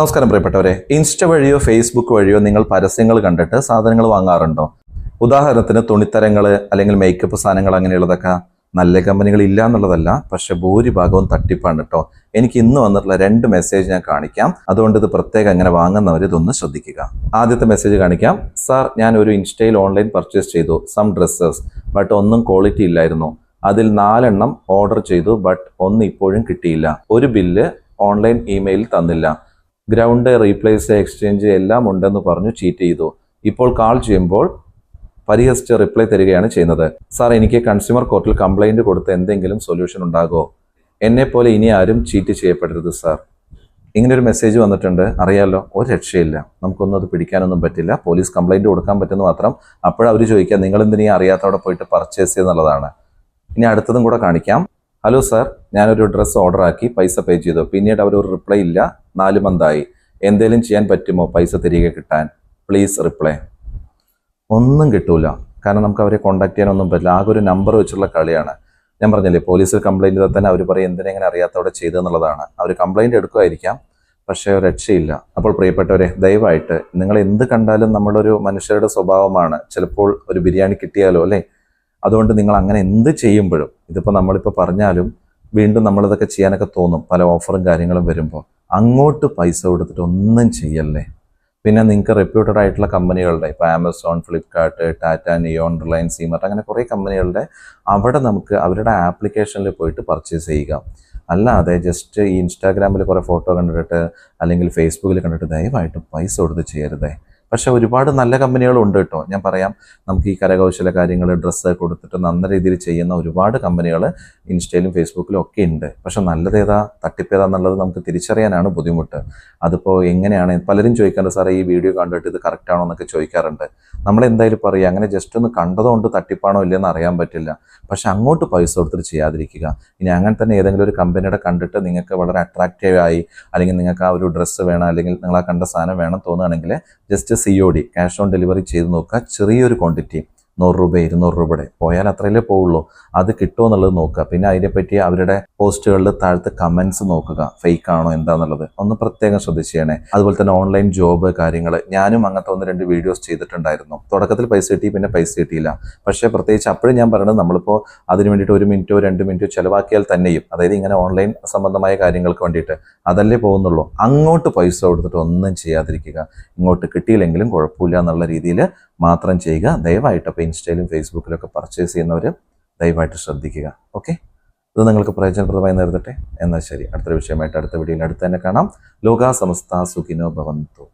നമസ്കാരം പ്രിയപ്പെട്ടവരെ. ഇൻസ്റ്റ വഴിയോ ഫേസ്ബുക്ക് വഴിയോ നിങ്ങൾ പരസ്യങ്ങൾ കണ്ടിട്ട് സാധനങ്ങൾ വാങ്ങാറുണ്ടോ? ഉദാഹരണത്തിന് തുണിത്തരങ്ങൾ അല്ലെങ്കിൽ മേക്കപ്പ് സാധനങ്ങൾ അങ്ങനെയുള്ളതൊക്കെ നല്ല കമ്പനികൾ ഇല്ല എന്നുള്ളതല്ല പക്ഷെ ഭൂരിഭാഗവും തട്ടിപ്പാണ് കേട്ടോ എനിക്ക് ഇന്ന് വന്നിട്ടുള്ള രണ്ട് മെസ്സേജ് ഞാൻ കാണിക്കാം. അതുകൊണ്ട് ഇത് പ്രത്യേകം അങ്ങനെ വാങ്ങുന്നവർ ഇതൊന്ന് ശ്രദ്ധിക്കുക. ആദ്യത്തെ മെസ്സേജ് കാണിക്കാം. സാർ ഞാൻ ഒരു ഇൻസ്റ്റയിൽ ഓൺലൈൻ പർച്ചേസ് ചെയ്തു. സം ഡ്രസ്സസ് ബട്ട് ഒന്നും ക്വാളിറ്റി ഇല്ലായിരുന്നു. അതിൽ നാലെണ്ണം ഓർഡർ ചെയ്തു ബട്ട് ഒന്ന് ഇപ്പോഴും കിട്ടിയില്ല. ഒരു ബില്ല് ഓൺലൈൻ ഇമെയിൽ തന്നില്ല. ഗ്രൗണ്ട് റീപ്ലേസ് എക്സ്ചേഞ്ച് എല്ലാം ഉണ്ടെന്ന് പറഞ്ഞു ചീറ്റ് ചെയ്തു. ഇപ്പോൾ കാൾ ചെയ്യുമ്പോൾ പരിഹസിച്ച് റിപ്ലൈ തരികയാണ് ചെയ്യുന്നത്. സാർ എനിക്ക് കൺസ്യൂമർ കോർട്ടിൽ കംപ്ലൈന്റ് കൊടുത്ത് എന്തെങ്കിലും സൊല്യൂഷൻ ഉണ്ടാകുമോ? എന്നെ പോലെ ഇനി ആരും ചീറ്റ് ചെയ്യപ്പെടരുത് സാർ ഇങ്ങനെ ഒരു മെസ്സേജ് വന്നിട്ടുണ്ട്. അറിയാലോ ഒരു രക്ഷയില്ല. നമുക്കൊന്നും അത് പിടിക്കാനൊന്നും പറ്റില്ല. പോലീസ് കംപ്ലൈന്റ് കൊടുക്കാൻ പറ്റുന്ന മാത്രം അപ്പോഴവർ ചോദിക്കുക നിങ്ങൾ എന്തിനീ അറിയാത്തവിടെ പോയിട്ട് പർച്ചേസ് ചെയ്യുന്നുള്ളതാണ് ഇനി അടുത്തതും കൂടെ കാണിക്കാം. ഹലോ സാർ ഞാനൊരു ഡ്രസ്സ് ഓർഡർ ആക്കി പൈസ പേ ചെയ്തു. പിന്നീട് അവർ ഒരു റിപ്ലൈ ഇല്ല. നാല് മന്തായി എന്തേലും ചെയ്യാൻ പറ്റുമോ? പൈസ തിരികെ കിട്ടാൻ. പ്ലീസ് റിപ്ലൈ ഒന്നും കിട്ടൂല. കാരണം നമുക്ക് അവരെ കോൺടാക്ട് ചെയ്യാനൊന്നും പറ്റില്ല. ആകെ ഒരു നമ്പർ വെച്ചുള്ള കളിയാണ്. ഞാൻ പറഞ്ഞില്ലേ പോലീസിൽ കംപ്ലൈന്റ് ചെയ്താൽ തന്നെ അവർ പറയും എന്തിനെങ്ങനെ അറിയാത്തവിടെ ചെയ്തെന്നുള്ളതാണ് അവർ കംപ്ലൈന്റ് എടുക്കുമായിരിക്കാം പക്ഷേ രക്ഷയില്ല. അപ്പോൾ പ്രിയപ്പെട്ടവരെ ദയവായിട്ട് നിങ്ങൾ എന്ത് കണ്ടാലും നമ്മളൊരു മനുഷ്യരുടെ സ്വഭാവമാണ്. ചിലപ്പോൾ ഒരു ബിരിയാണി കിട്ടിയാലോ അല്ലേ? അതുകൊണ്ട് നിങ്ങൾ അങ്ങനെ എന്ത് ചെയ്യുമ്പോഴും ഇതിപ്പോൾ നമ്മളിപ്പോൾ പറഞ്ഞാലും വീണ്ടും നമ്മളിതൊക്കെ ചെയ്യാനൊക്കെ തോന്നും പല ഓഫറും കാര്യങ്ങളും വരുമ്പോൾ അങ്ങോട്ട് പൈസ കൊടുത്തിട്ട് ഒന്നും ചെയ്യല്ലേ? പിന്നെ നിങ്ങൾക്ക് റെപ്യൂട്ടഡ് ആയിട്ടുള്ള കമ്പനികളുടെ ഇപ്പോൾ ആമസോൺ ഫ്ലിപ്കാർട്ട് ടാറ്റ നിയോൺ റിലയൻസ് സീമർട്ട് അങ്ങനെ കുറേ കമ്പനികളുടെ അവിടെ നമുക്ക് അവരുടെ ആപ്ലിക്കേഷനിൽ പോയിട്ട് പർച്ചേസ് ചെയ്യുക. അല്ലാതെ ജസ്റ്റ് ഈ ഇൻസ്റ്റാഗ്രാമിൽ കുറേ ഫോട്ടോ കണ്ടിട്ട് അല്ലെങ്കിൽ ഫേസ്ബുക്കിൽ കണ്ടിട്ട് ദയവായിട്ട് പൈസ കൊടുത്ത് ചെയ്യരുതേ. പക്ഷെ ഒരുപാട് നല്ല കമ്പനികളുണ്ട് കേട്ടോ. ഞാൻ പറയാം നമുക്ക് ഈ കരകൗശല കാര്യങ്ങൾ ഡ്രസ്സ് കൊടുത്തിട്ട് നല്ല രീതിയിൽ ചെയ്യുന്ന ഒരുപാട് കമ്പനികൾ ഇൻസ്റ്റയിലും ഫേസ്ബുക്കിലും ഒക്കെ ഉണ്ട്. പക്ഷെ നല്ലത് ഏതാ? തട്ടിപ്പേതാ എന്നുള്ളത് നമുക്ക് തിരിച്ചറിയാനാണ് ബുദ്ധിമുട്ട്. അതിപ്പോൾ എങ്ങനെയാണ്? പലരും ചോദിക്കാറുണ്ട് സാറേ ഈ വീഡിയോ കണ്ടിട്ട് ഇത് കറക്റ്റ് ആണോ എന്നൊക്കെ ചോദിക്കാറുണ്ട്. നമ്മൾ എന്തായാലും പറയുക അങ്ങനെ ജസ്റ്റ് ഒന്ന് കണ്ടതുകൊണ്ട് തട്ടിപ്പാണോ ഇല്ലെന്ന് അറിയാൻ പറ്റില്ല. പക്ഷെ അങ്ങോട്ട് പൈസ കൊടുത്തിട്ട് ചെയ്യാതിരിക്കുക. ഇനി അങ്ങനെ തന്നെ ഏതെങ്കിലും ഒരു കമ്പനിയുടെ കണ്ടിട്ട് നിങ്ങൾക്ക് വളരെ അട്രാക്റ്റീവ് ആയി അല്ലെങ്കിൽ നിങ്ങൾക്ക് ആ ഒരു ഡ്രസ്സ് വേണം അല്ലെങ്കിൽ നിങ്ങൾ ആ കണ്ട സാധനം വേണം തോന്നുകയാണെങ്കിൽ just C O D cash on delivery ചെയ്ത് നോക്കുക. ചെറിയൊരു ക്വാണ്ടിറ്റി നൂറ് രൂപ ഇരുന്നൂറ് രൂപയുടെ പോയാൽ അത്രയല്ലേ പോവുള്ളൂ. അത് കിട്ടുമോ എന്നുള്ളത് നോക്കുക. പിന്നെ അതിനെപ്പറ്റി അവരുടെ പോസ്റ്റുകളിൽ താഴത്ത് കമൻസ് നോക്കുക. ഫേക്ക് ആണോ എന്താണെന്നുള്ളത് ഒന്ന് പ്രത്യേകം ശ്രദ്ധിച്ചേണേ അതുപോലെ തന്നെ ഓൺലൈൻ ജോബ് കാര്യങ്ങൾ. ഞാനും അങ്ങനത്തെ ഒന്ന് രണ്ട് വീഡിയോസ് ചെയ്തിട്ടുണ്ടായിരുന്നു. തുടക്കത്തിൽ പൈസ കിട്ടി പിന്നെ പൈസ കിട്ടിയില്ല. പക്ഷേ പ്രത്യേകിച്ച് അപ്പോഴും ഞാൻ പറയുന്നത് നമ്മളിപ്പോൾ അതിന് വേണ്ടിയിട്ട് ഒരു മിനിറ്റോ രണ്ട് മിനിറ്റോ ചിലവാക്കിയാൽ തന്നെയും. അതായത് ഇങ്ങനെ ഓൺലൈൻ സംബന്ധമായ കാര്യങ്ങൾക്ക് വേണ്ടിയിട്ട് അതല്ലേ പോകുന്നുള്ളൂ. അങ്ങോട്ട് പൈസ കൊടുത്തിട്ട് ഒന്നും ചെയ്യാതിരിക്കുക. ഇങ്ങോട്ട് കിട്ടിയില്ലെങ്കിലും കുഴപ്പമില്ല എന്നുള്ള രീതിയിൽ മാത്രം ചെയ്യുക. ദയവായിട്ട്. അപ്പോൾ ഇൻസ്റ്റയിലും ഫേസ്ബുക്കിലൊക്കെ പർച്ചേസ് ചെയ്യുന്നവർ ദയവായിട്ട് ശ്രദ്ധിക്കുക. ഓക്കെ? ഇത് നിങ്ങൾക്ക് പ്രയോജനപ്രദമായി നേരിടട്ടെ എന്നാൽ ശരി അടുത്തൊരു വിഷയമായിട്ട് അടുത്ത വീഡിയോയിൽ അടുത്ത് തന്നെ കാണാം. ലോകാ സമസ്ത സുഖിനോ ഭവന്തു.